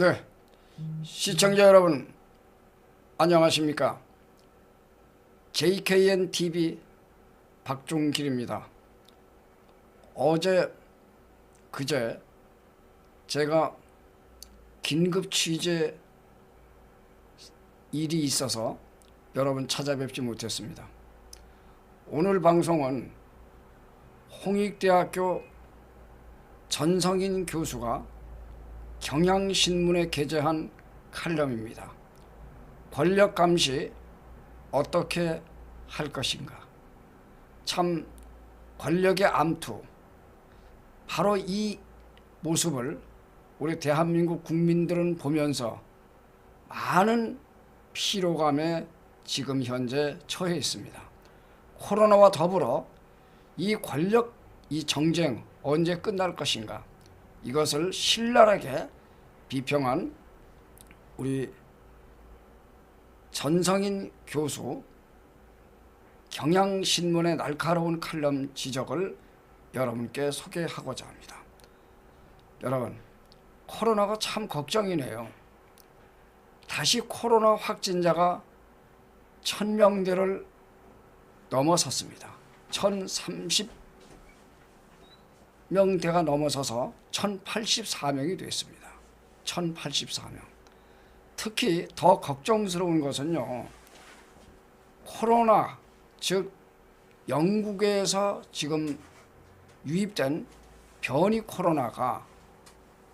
네. 시청자 여러분, 안녕하십니까? JKN TV 박종길입니다. 어제, 그제 제가 긴급 취재 일이 있어서 여러분 찾아뵙지 못했습니다. 오늘 방송은 홍익대학교 전성인 교수가 경향신문에 게재한 칼럼입니다. 권력 감시 어떻게 할 것인가? 참 권력의 암투 바로 이 모습을 우리 대한민국 국민들은 보면서 많은 피로감에 지금 현재 처해 있습니다. 코로나와 더불어 이 권력 이 정쟁 언제 끝날 것인가? 이것을 신랄하게 비평한 우리 전성인 교수 경향신문의 날카로운 칼럼 지적을 여러분께 소개하고자 합니다. 여러분, 코로나가 참 걱정이네요. 다시 코로나 확진자가 천명대를 넘어섰습니다. 1030 명대가 넘어서서 1084명이 됐습니다. 1084명. 특히 더 걱정스러운 것은요. 코로나 즉 영국에서 지금 유입된 변이 코로나가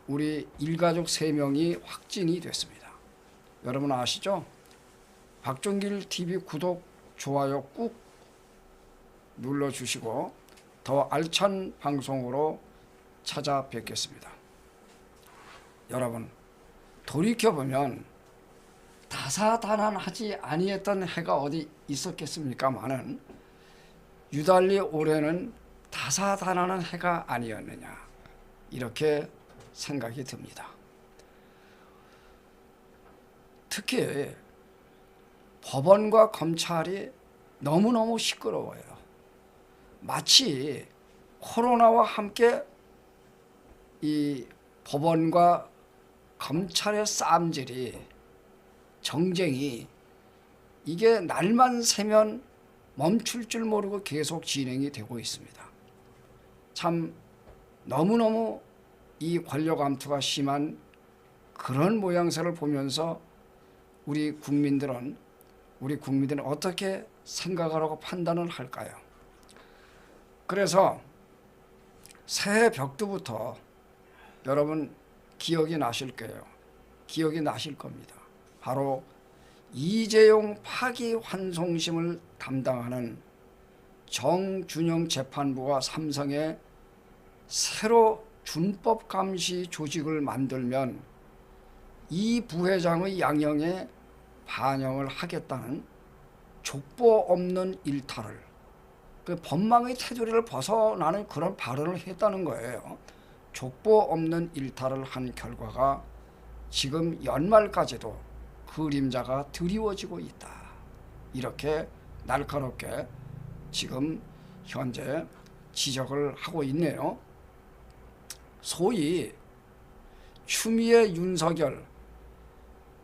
우리 일가족 세명이 확진이 됐습니다. 여러분 아시죠? 박종길 TV 구독, 좋아요 꾹 눌러주시고 더 알찬 방송으로 찾아뵙겠습니다. 여러분 돌이켜보면 다사다난하지 아니했던 해가 어디 있었겠습니까마는 유달리 올해는 다사다난한 해가 아니었느냐 이렇게 생각이 듭니다. 특히 법원과 검찰이 너무너무 시끄러워요. 마치 코로나와 함께 이 법원과 검찰의 싸움질이 정쟁이 이게 날만 새면 멈출 줄 모르고 계속 진행이 되고 있습니다. 참 너무너무 이 권력 암투가 심한 그런 모양새를 보면서 우리 국민들은 우리 국민들은 어떻게 생각하라고 판단을 할까요? 그래서 새해 벽두부터 여러분 기억이 나실 거예요. 기억이 나실 겁니다. 바로 이재용 파기 환송심을 담당하는 정준영 재판부가 삼성에 새로 준법 감시 조직을 만들면 이 부회장의 양형에 반영을 하겠다는 족보 없는 일탈을 그 법망의 테두리를 벗어나는 그런 발언을 했다는 거예요. 족보 없는 일탈을 한 결과가 지금 연말까지도 그림자가 드리워지고 있다. 이렇게 날카롭게 지금 현재 지적을 하고 있네요. 소위 추미애 윤석열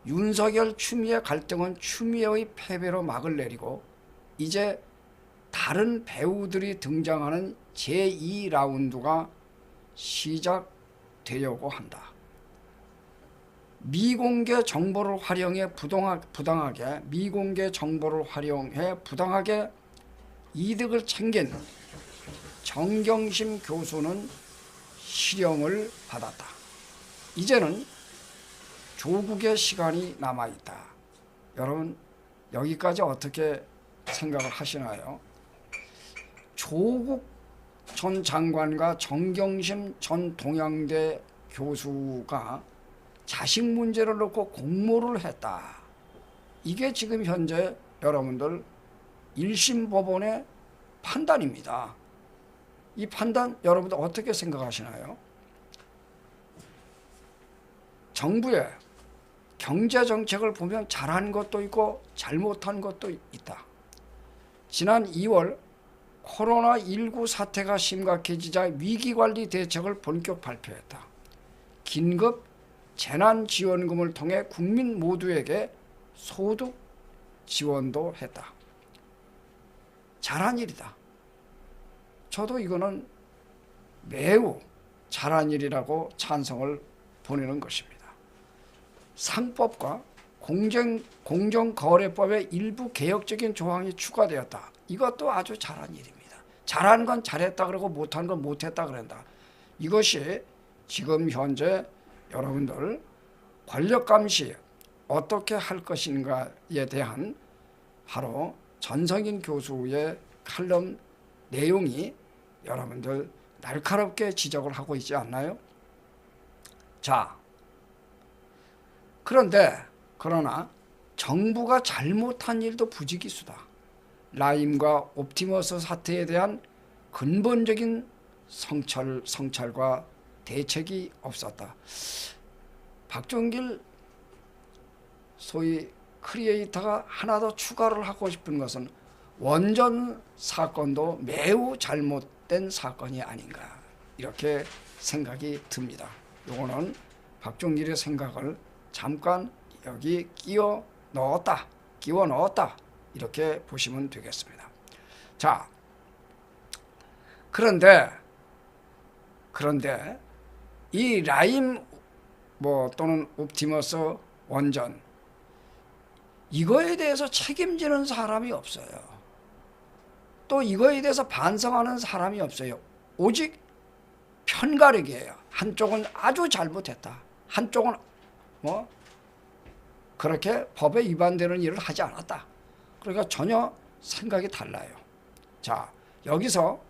윤석열 추미애 갈등은 추미애의 패배로 막을 내리고 이제 다른 배우들이 등장하는 제2라운드가 시작되려고 한다. 미공개 정보를 활용해 부당하게 미공개 정보를 활용해 부당하게 이득을 챙긴 정경심 교수는 실형을 받았다. 이제는 조국의 시간이 남아 있다. 여러분 여기까지 어떻게 생각을 하시나요? 조국 전 장관과 정경심 전 동양대 교수가 자식 문제를 놓고 공모를 했다. 이게 지금 현재 여러분들 1심 법원의 판단입니다. 이 판단 여러분들 어떻게 생각하시나요? 정부의 경제 정책을 보면 잘한 것도 있고 잘못한 것도 있다. 지난 2월 코로나19 사태가 심각해지자 위기관리 대책을 본격 발표했다. 긴급 재난지원금을 통해 국민 모두에게 소득 지원도 했다. 잘한 일이다. 저도 이거는 매우 잘한 일이라고 찬성을 보내는 것입니다. 상법과 공정 공정거래법의 일부 개혁적인 조항이 추가되었다. 이것도 아주 잘한 일입니다. 잘한 건 잘했다 그러고 못한 건 못했다 그런다. 이것이 지금 현재 여러분들 권력 감시 어떻게 할 것인가에 대한 바로 전성인 교수의 칼럼 내용이 여러분들 날카롭게 지적을 하고 있지 않나요? 자, 그런데 그러나 정부가 잘못한 일도 부지기수다. 라임과 옵티머스 사태에 대한 근본적인 성찰, 성찰과 대책이 없었다. 박종길 소위 크리에이터가 하나 더 추가를 하고 싶은 것은 원전 사건도 매우 잘못된 사건이 아닌가 이렇게 생각이 듭니다. 요거는 박종길의 생각을 잠깐 여기 끼워 넣었다. 끼워 넣었다. 이렇게 보시면 되겠습니다. 자, 그런데 그런데 이 라임 뭐 또는 옵티머스 원전 이거에 대해서 책임지는 사람이 없어요. 또 이거에 대해서 반성하는 사람이 없어요. 오직 편가르기예요. 한쪽은 아주 잘못했다. 한쪽은 뭐 그렇게 법에 위반되는 일을 하지 않았다. 그러니까 전혀 생각이 달라요. 자, 여기서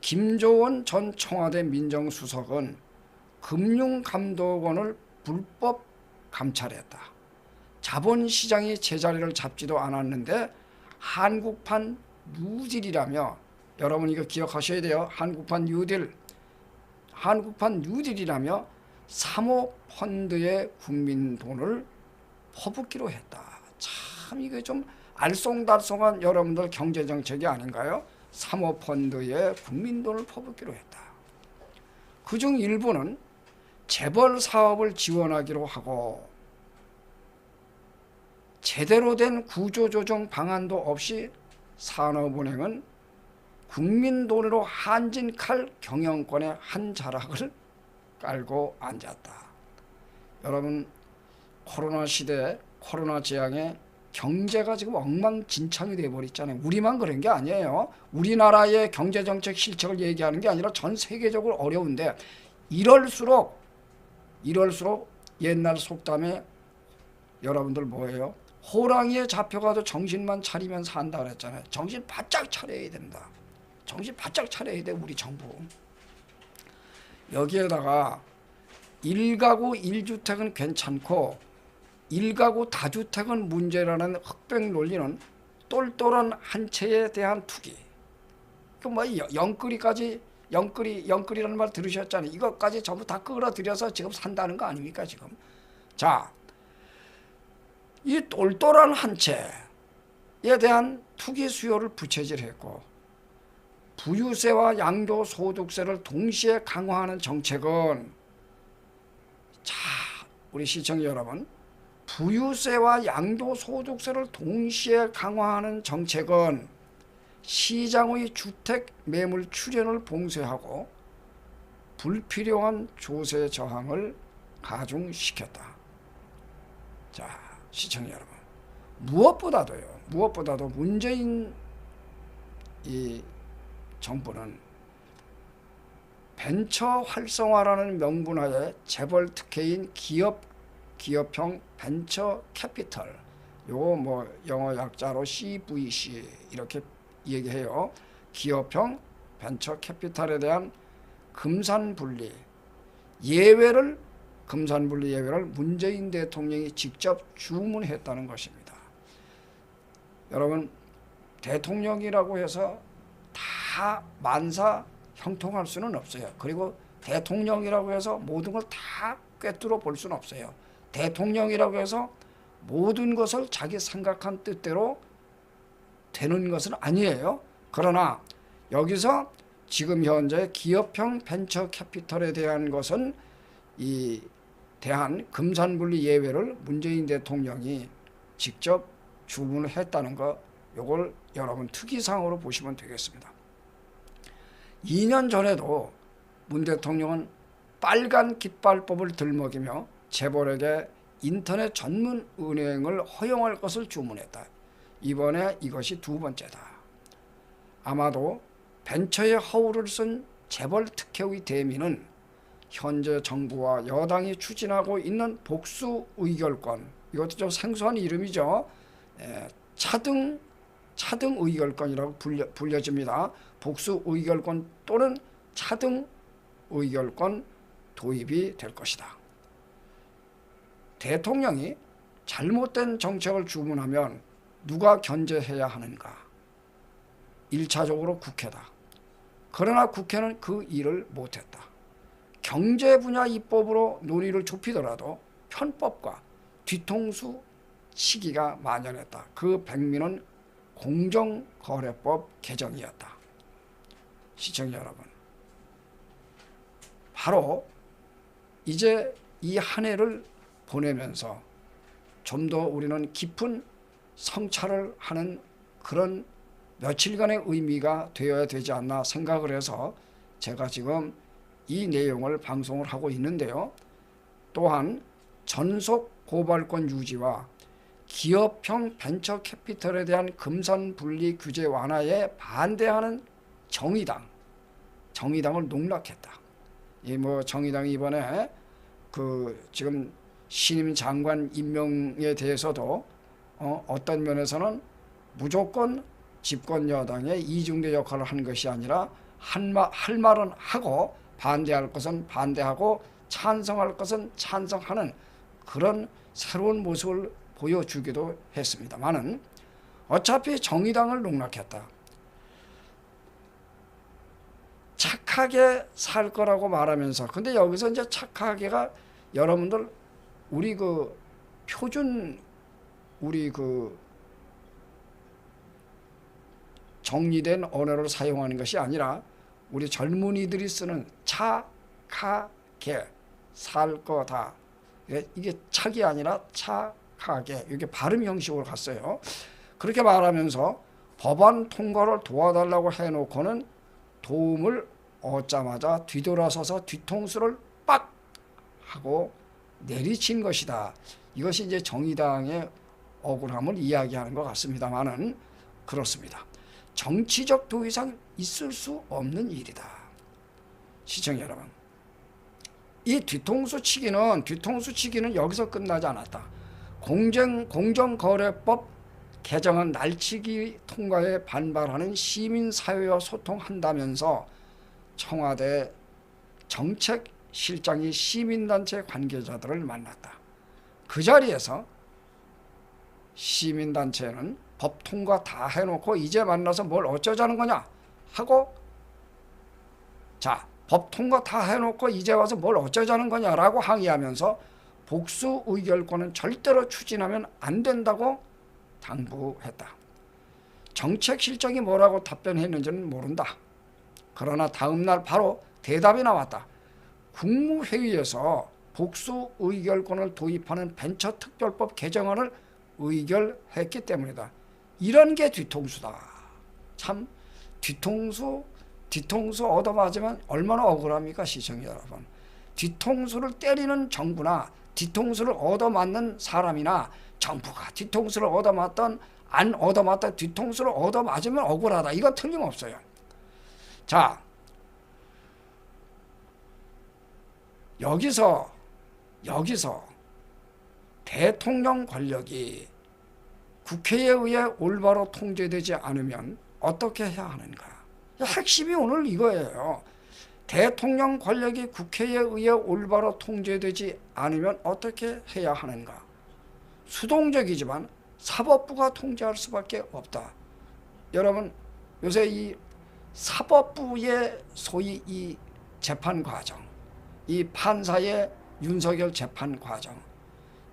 김조원 전 청와대 민정수석은 금융감독원을 불법 감찰했다. 자본시장이 제자리를 잡지도 않았는데 한국판 뉴딜이라며 여러분 이거 기억하셔야 돼요. 한국판 뉴딜. 한국판 뉴딜이라며 사모펀드의 국민 돈을 퍼붓기로 했다. 참 이게 좀 알쏭달쏭한 여러분들 경제정책이 아닌가요? 사모펀드에 국민 돈을 퍼붓기로 했다. 그 중 일부는 재벌 사업을 지원하기로 하고 제대로 된 구조조정 방안도 없이 산업은행은 국민 돈으로 한진칼 경영권의 한 자락을 깔고 앉았다. 여러분 코로나 시대 코로나 재앙에 경제가 지금 엉망진창이 돼버렸잖아요. 우리만 그런 게 아니에요. 우리나라의 경제정책 실책을 얘기하는 게 아니라 전 세계적으로 어려운데 이럴수록 이럴수록 옛날 속담에 여러분들 뭐예요? 호랑이에 잡혀가도 정신만 차리면 산다 그랬잖아요. 정신 바짝 차려야 된다. 정신 바짝 차려야 돼 우리 정부. 여기에다가 일가구 일주택은 괜찮고 일가구 다주택은 문제라는 흑백 논리는 똘똘한 한 채에 대한 투기. 그뭐 영끌이까지 영끌이 영끌이라는 말 들으셨잖아요. 이것까지 전부 다 끌어들여서 지금 산다는 거 아닙니까 지금? 자, 이 똘똘한 한 채에 대한 투기 수요를 부채질했고 부유세와 양도 소득세를 동시에 강화하는 정책은 자 우리 시청자 여러분 부유세와 양도소득세를 동시에 강화하는 정책은 시장의 주택 매물 출현을 봉쇄하고 불필요한 조세 저항을 가중시켰다. 자, 시청자 여러분. 무엇보다도요. 무엇보다도 문재인 이 정부는 벤처 활성화라는 명분하에 재벌 특혜인 기업 기업형 벤처 캐피털 요거 뭐 영어 약자로 CVC 이렇게 얘기해요. 기업형 벤처 캐피탈에 대한 금산분리 예외를 금산분리 예외를 문재인 대통령이 직접 주문했다는 것입니다. 여러분 대통령이라고 해서 다 만사 형통할 수는 없어요. 그리고 대통령이라고 해서 모든 걸 다 꿰뚫어 볼 수는 없어요. 대통령이라고 해서 모든 것을 자기 생각한 뜻대로 되는 것은 아니에요. 그러나 여기서 지금 현재 기업형 벤처 캐피털에 대한 것은 이 대한 금산분리 예외를 문재인 대통령이 직접 주문을 했다는 거 요걸 여러분 특이사항으로 보시면 되겠습니다. 2년 전에도 문 대통령은 빨간 깃발법을 들먹이며 재벌에게 인터넷 전문 은행을 허용할 것을 주문했다. 이번에 이것이 두 번째다. 아마도 벤처의 허울을 쓴 재벌 특혜의 대미는 현재 정부와 여당이 추진하고 있는 복수 의결권 이것도 좀 생소한 이름이죠. 에, 차등 차등 의결권이라고 불려, 불려집니다. 복수 의결권 또는 차등 의결권 도입이 될 것이다. 대통령이 잘못된 정책을 주문하면 누가 견제해야 하는가? 1차적으로 국회다. 그러나 국회는 그 일을 못했다. 경제 분야 입법으로 논의를 좁히더라도 편법과 뒤통수 치기가 만연했다. 그 백미는 공정거래법 개정이었다. 시청자 여러분, 바로 이제 이 한 해를 보내면서 좀 더 우리는 깊은 성찰을 하는 그런 며칠간의 의미가 되어야 되지 않나 생각을 해서 제가 지금 이 내용을 방송을 하고 있는데요. 또한 전속 고발권 유지와 기업형 벤처 캐피털에 대한 금산 분리 규제 완화에 반대하는 정의당, 정의당을 농락했다. 이 뭐 정의당이 이번에 그 지금 신임 장관 임명에 대해서도 어, 어떤 면에서는 무조건 집권 여당의 이중대 역할을 한 것이 아니라 한마, 할 말은 하고 반대할 것은 반대하고 찬성할 것은 찬성하는 그런 새로운 모습을 보여주기도 했습니다만은 어차피 정의당을 농락했다. 착하게 살 거라고 말하면서 근데 여기서 이제 착하게가 여러분들 우리 그 표준 우리 그 정리된 언어를 사용하는 것이 아니라 우리 젊은이들이 쓰는 착하게 살 거다. 예, 이게 착이 아니라 착하게 이렇게 발음 형식으로 갔어요. 그렇게 말하면서 법안 통과를 도와달라고 해놓고는 도움을 얻자마자 뒤돌아서서 뒤통수를 빡 하고 내리친 것이다. 이것이 이제 정의당의 억울함을 이야기하는 것 같습니다만은 그렇습니다. 정치적 도의상 있을 수 없는 일이다. 시청자 여러분. 이 뒤통수 치기는 뒤통수 치기는 여기서 끝나지 않았다. 공정 공정거래법 개정안 날치기 통과에 반발하는 시민 사회와 소통한다면서 청와대 정책 실장이 시민단체 관계자들을 만났다. 그 자리에서 시민단체는 법 통과 다 해놓고 이제 만나서 뭘 어쩌자는 거냐 하고 자 법 통과 다 해놓고 이제 와서 뭘 어쩌자는 거냐라고 항의하면서 복수 의결권은 절대로 추진하면 안 된다고 당부했다. 정책 실정이 뭐라고 답변했는지는 모른다. 그러나 다음 날 바로 대답이 나왔다. 국무회의에서 복수 의결권을 도입하는 벤처 특별법 개정안을 의결했기 때문이다. 이런 게 뒤통수다. 참 뒤통수 뒤통수 얻어맞으면 얼마나 억울합니까 시청자 여러분. 뒤통수를 때리는 정부나 뒤통수를 얻어맞는 사람이나 정부가 뒤통수를 얻어맞던 안 얻어맞던 뒤통수를 얻어맞으면 억울하다. 이건 틀림없어요. 자 여기서 여기서 대통령 권력이 국회에 의해 올바로 통제되지 않으면 어떻게 해야 하는가? 핵심이 오늘 이거예요. 대통령 권력이 국회에 의해 올바로 통제되지 않으면 어떻게 해야 하는가? 수동적이지만 사법부가 통제할 수밖에 없다. 여러분 요새 이 사법부의 소위 이 재판 과정, 이 판사의 윤석열 재판 과정,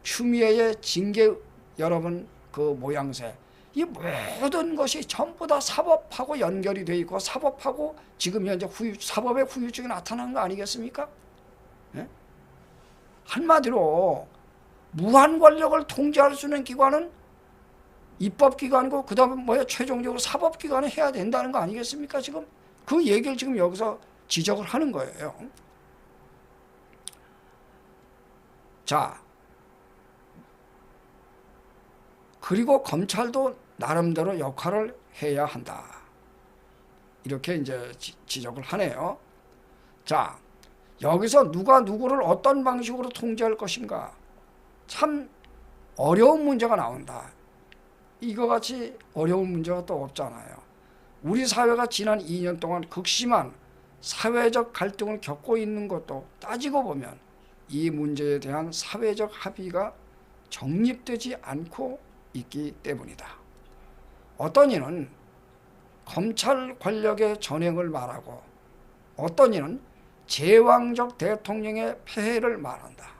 추미애의 징계 여러분 그 모양새, 이 모든 것이 전부 다 사법하고 연결이 돼 있고 사법하고 지금 현재 후유, 사법의 후유증이 나타난 거 아니겠습니까? 예? 한마디로 무한 권력을 통제할 수 있는 기관은 입법기관이고 그 다음에 뭐야 최종적으로 사법기관이 해야 된다는 거 아니겠습니까 지금 그 얘기를 지금 여기서 지적을 하는 거예요 자 그리고 검찰도 나름대로 역할을 해야 한다 이렇게 이제 지, 지적을 하네요 자 여기서 누가 누구를 어떤 방식으로 통제할 것인가 참 어려운 문제가 나온다. 이거 같이 어려운 문제가 또 없잖아요. 우리 사회가 지난 2년 동안 극심한 사회적 갈등을 겪고 있는 것도 따지고 보면 이 문제에 대한 사회적 합의가 정립되지 않고 있기 때문이다. 어떤 이는 검찰 권력의 전횡을 말하고 어떤 이는 제왕적 대통령의 폐해를 말한다.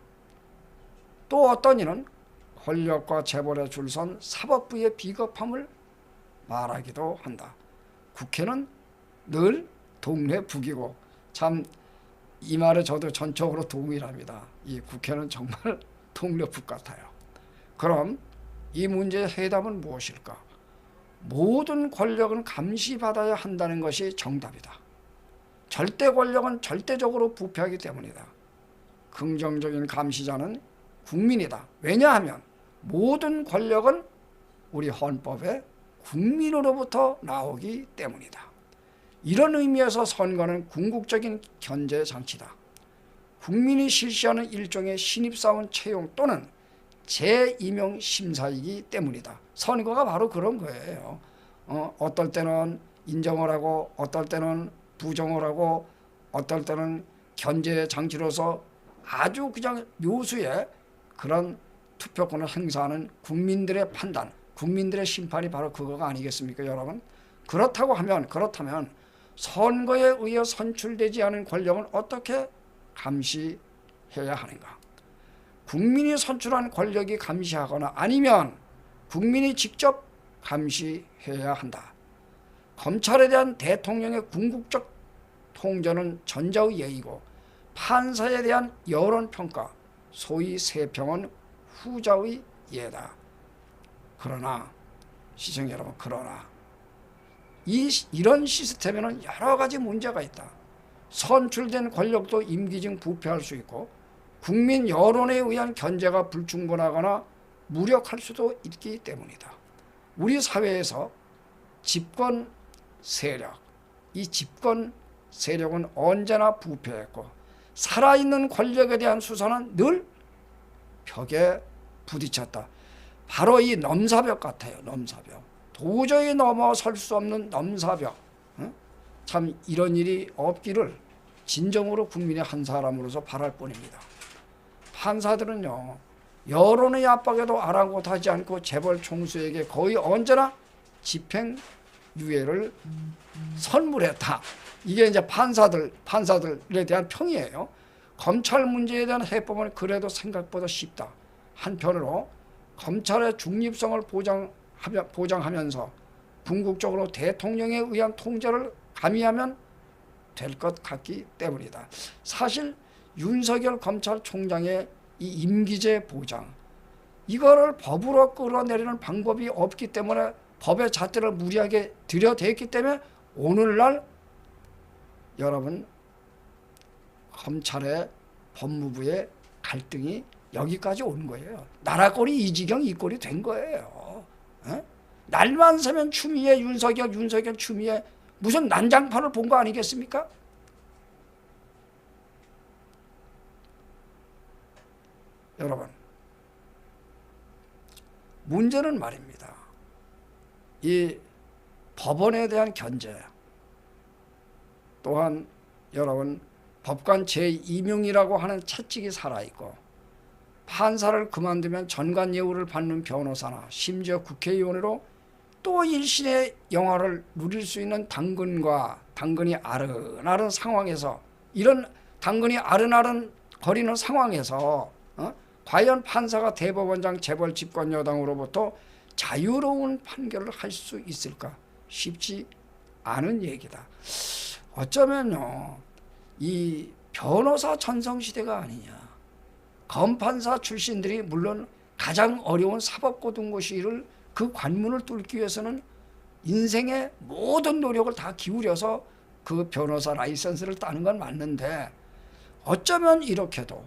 또 어떤 이는 권력과 재벌에 줄선 사법부의 비겁함을 말하기도 한다. 국회는 늘 동네 북이고 참 이 말에 저도 전적으로 동의합니다. 이 국회는 정말 북 같아요. 그럼 이 문제의 해답은 무엇일까? 모든 권력은 감시받아야 한다는 것이 정답이다. 절대 권력은 절대적으로 부패하기 때문이다. 긍정적인 감시자는 국민이다. 왜냐하면 모든 권력은 우리 헌법에 국민으로부터 나오기 때문이다. 이런 의미에서 선거는 궁극적인 견제 장치다. 국민이 실시하는 일종의 신입사원 채용 또는 재임용 심사이기 때문이다. 선거가 바로 그런 거예요. 어, 어떨 때는 인정을 하고 어떨 때는 부정을 하고 어떨 때는 견제 장치로서 아주 그냥 묘수의 그런 투표권을 행사하는 국민들의 판단, 국민들의 심판이 바로 그거가 아니겠습니까, 여러분? 그렇다고 하면 그렇다면 선거에 의해 선출되지 않은 권력은 어떻게 감시해야 하는가? 국민이 선출한 권력이 감시하거나 아니면 국민이 직접 감시해야 한다. 검찰에 대한 대통령의 궁극적 통제는 전자의 예의고 판사에 대한 여론 평가, 소위 세평은 후자의 예다. 그러나 시청 여러분 그러나 이 이런 시스템에는 여러 가지 문제가 있다. 선출된 권력도 임기 중 부패할 수 있고 국민 여론에 의한 견제가 불충분하거나 무력할 수도 있기 때문이다. 우리 사회에서 집권 세력, 이 집권 세력은 언제나 부패했고 살아있는 권력에 대한 수사는 늘 벽에 부딪혔다. 바로 이 넘사벽 같아요. 넘사벽. 도저히 넘어설 수 없는 넘사벽. 응? 참 이런 일이 없기를 진정으로 국민의 한 사람으로서 바랄 뿐입니다. 판사들은요. 여론의 압박에도 아랑곳하지 않고 재벌 총수에게 거의 언제나 집행유예를 선물했다. 이게 이제 판사들 판사들에 대한 평이에요. 검찰 문제에 대한 해법은 그래도 생각보다 쉽다. 한편으로 검찰의 중립성을 보장하며, 보장하면서 궁극적으로 대통령에 의한 통제를 가미하면 될 것 같기 때문이다. 사실 윤석열 검찰총장의 이 임기제 보장 이거를 법으로 끌어내리는 방법이 없기 때문에 법의 잣대를 무리하게 들여댔기 때문에 오늘날 여러분 검찰의 법무부의 갈등이 여기까지 온 거예요. 나라 꼴이 이 지경 이 꼴이 된 거예요. 에? 날만 새면 추미애 윤석열 윤석열 추미애 무슨 난장판을 본 거 아니겠습니까? 여러분 문제는 말입니다. 이 법원에 대한 견제 또한 여러분 법관 제2명이라고 하는 채찍이 살아있고 판사를 그만두면 전관 예우를 받는 변호사나 심지어 국회의원으로 또 일신의 영화를 누릴 수 있는 당근과 당근이 아른아른 상황에서 이런 당근이 아른아른 거리는 상황에서 어? 과연 판사가 대법원장 재벌 집권 여당으로부터 자유로운 판결을 할 수 있을까 쉽지 않은 얘기다. 어쩌면요 이 변호사 전성시대가 아니냐 검판사 출신들이 물론 가장 어려운 사법고등고시를 그 관문을 뚫기 위해서는 인생의 모든 노력을 다 기울여서 그 변호사 라이선스를 따는 건 맞는데 어쩌면 이렇게도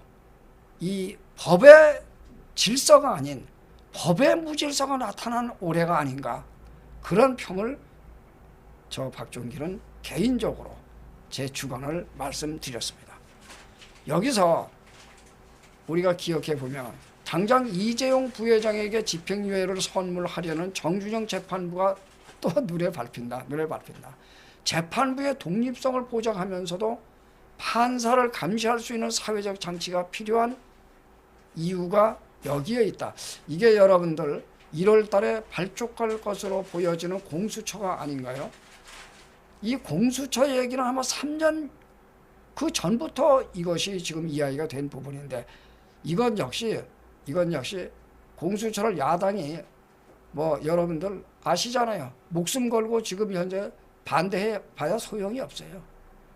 이 법의 질서가 아닌 법의 무질서가 나타난 올해가 아닌가 그런 평을 저 박종길은 개인적으로 제 주관을 말씀드렸습니다. 여기서 우리가 기억해 보면 당장 이재용 부회장에게 집행유예를 선물하려는 정준영 재판부가 또 눈에 밟힌다. 눈에 밟힌다. 재판부의 독립성을 보장하면서도 판사를 감시할 수 있는 사회적 장치가 필요한 이유가 여기에 있다. 이게 여러분들 1월 달에 발족할 것으로 보여지는 공수처가 아닌가요? 이 공수처 얘기는 아마 3년 그 전부터 이것이 지금 이야기가 된 부분인데 이건 역시 이건 역시 공수처를 야당이 뭐 여러분들 아시잖아요. 목숨 걸고 지금 현재 반대해 봐야 소용이 없어요.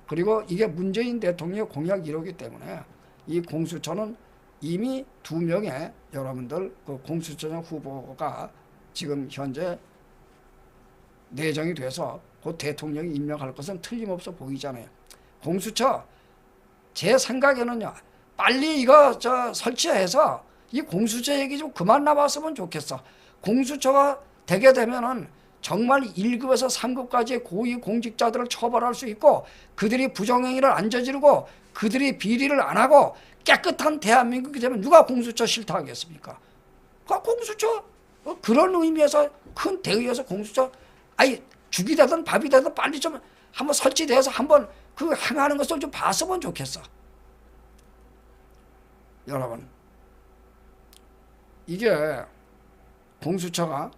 그리고 이게 문재인 대통령의 공약 1호기 때문에 이 공수처는 이미 두 명의 여러분들 그 공수처장 후보가 지금 현재 내정이 돼서 곧 대통령이 임명할 것은 틀림없어 보이잖아요. 공수처 제 생각에는요. 빨리 이거 저 설치해서 이 공수처 얘기 좀 그만 나왔으면 좋겠어. 공수처가 되게 되면은 정말 1급에서 3급까지의 고위 공직자들을 처벌할 수 있고 그들이 부정행위를 안 저지르고 그들이 비리를 안 하고 깨끗한 대한민국이 되면 누가 공수처 싫다 하겠습니까? 그 공수처 어, 그런 의미에서 큰 대의에서 공수처 아니 죽이 되든 밥이 되든 빨리 좀 한번 설치돼서 한번 그 행하는 것을 좀 봤으면 좋겠어. 여러분 이게 공수처가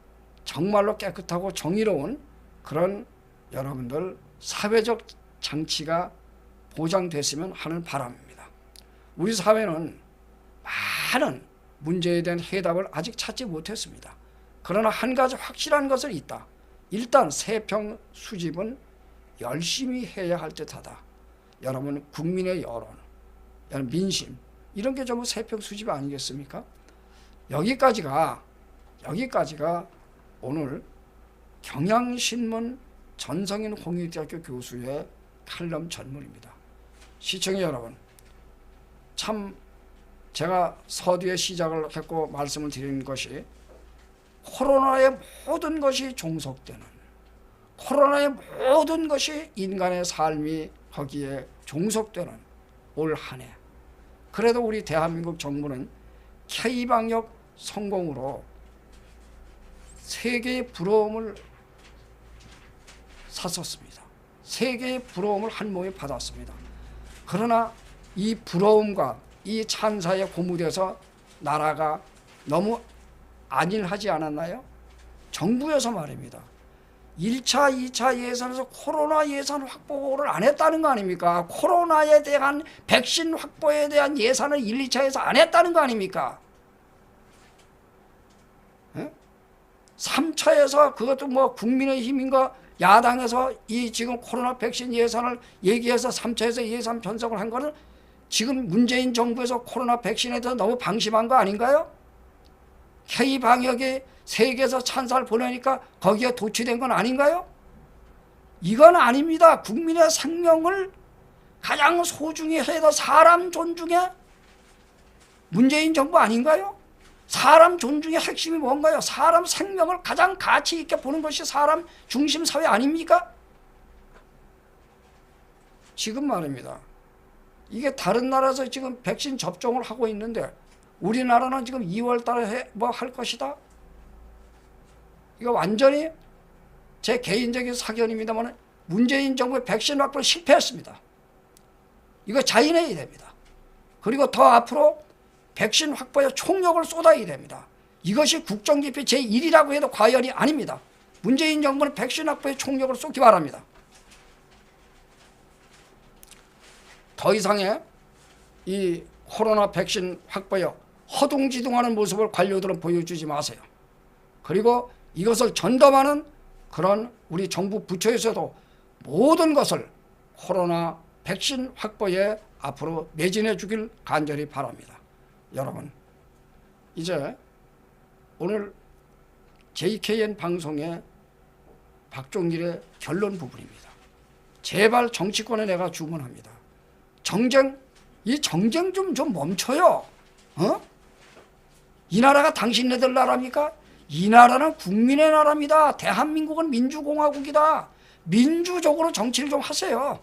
정말로 깨끗하고 정의로운 그런 여러분들 사회적 장치가 보장됐으면 하는 바람입니다. 우리 사회는 많은 문제에 대한 해답을 아직 찾지 못했습니다. 그러나 한 가지 확실한 것은 있다. 일단 세평 수집은 열심히 해야 할 듯하다. 여러분 국민의 여론, 민심 이런 게 전부 세평 수집 아니겠습니까? 여기까지가 여기까지가 오늘 경향신문 전성인 홍익대학교 교수의 칼럼 전문입니다. 시청자 여러분, 참 제가 서두에 시작을 했고 말씀을 드리는 것이 코로나의 모든 것이 종속되는 코로나의 모든 것이 인간의 삶이 거기에 종속되는 올 한 해. 그래도 우리 대한민국 정부는 K방역 성공으로 세계의 부러움을 샀었습니다. 세계의 부러움을 한 몸에 받았습니다. 그러나 이 부러움과 이 찬사에 고무돼서 나라가 너무 안일하지 않았나요? 정부에서 말입니다. 1차, 2차 예산에서 코로나 예산 확보를 안 했다는 거 아닙니까? 코로나에 대한 백신 확보에 대한 예산을 1, 2차에서 안 했다는 거 아닙니까? 3차에서 그것도 뭐 국민의힘인가 야당에서 이 지금 코로나 백신 예산을 얘기해서 3차에서 예산 편성을 한 거는 지금 문재인 정부에서 코로나 백신에 대해서 너무 방심한 거 아닌가요? K 방역이 세계에서 찬사를 보내니까 거기에 도취된 건 아닌가요? 이건 아닙니다. 국민의 생명을 가장 소중히 해서 사람 존중에 문재인 정부 아닌가요? 사람 존중의 핵심이 뭔가요? 사람 생명을 가장 가치 있게 보는 것이 사람 중심 사회 아닙니까? 지금 말입니다. 이게 다른 나라에서 지금 백신 접종을 하고 있는데 우리나라는 지금 2월 달에 뭐 할 것이다? 이거 완전히 제 개인적인 사견입니다만 문재인 정부의 백신 확보를 실패했습니다. 이거 자인해야 됩니다. 그리고 더 앞으로 백신 확보에 총력을 쏟아야 됩니다. 이것이 국정기피 제1이라고 해도 과연이 아닙니다. 문재인 정부는 백신 확보에 총력을 쏟기 바랍니다. 더 이상의 이 코로나 백신 확보에 허둥지둥하는 모습을 관료들은 보여주지 마세요. 그리고 이것을 전담하는 그런 우리 정부 부처에서도 모든 것을 코로나 백신 확보에 앞으로 매진해 주길 간절히 바랍니다. 여러분 이제 오늘 JKN 방송의 박종길의 결론 부분입니다. 제발 정치권에 내가 주문합니다. 정쟁 이 정쟁 좀 좀 멈춰요. 어? 이 나라가 당신네들 나라입니까? 이 나라는 국민의 나라입니다. 대한민국은 민주공화국이다. 민주적으로 정치를 좀 하세요.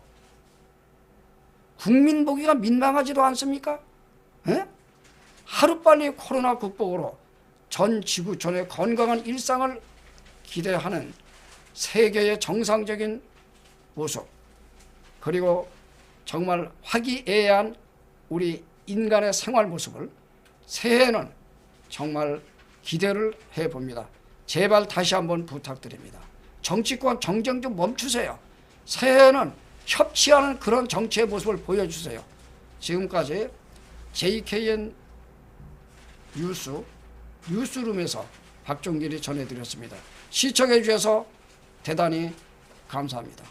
국민 보기가 민망하지도 않습니까? 예? 하루빨리 코로나 극복으로 전 지구촌의 건강한 일상을 기대하는 세계의 정상적인 모습 그리고 정말 화기애애한 우리 인간의 생활 모습을 새해에는 정말 기대를 해봅니다. 제발 다시 한번 부탁드립니다. 정치권 정쟁 좀 멈추세요. 새해에는 협치하는 그런 정치의 모습을 보여주세요. 지금까지 JKN 뉴스 뉴스룸에서 박종길이 전해드렸습니다. 시청해 주셔서 대단히 감사합니다.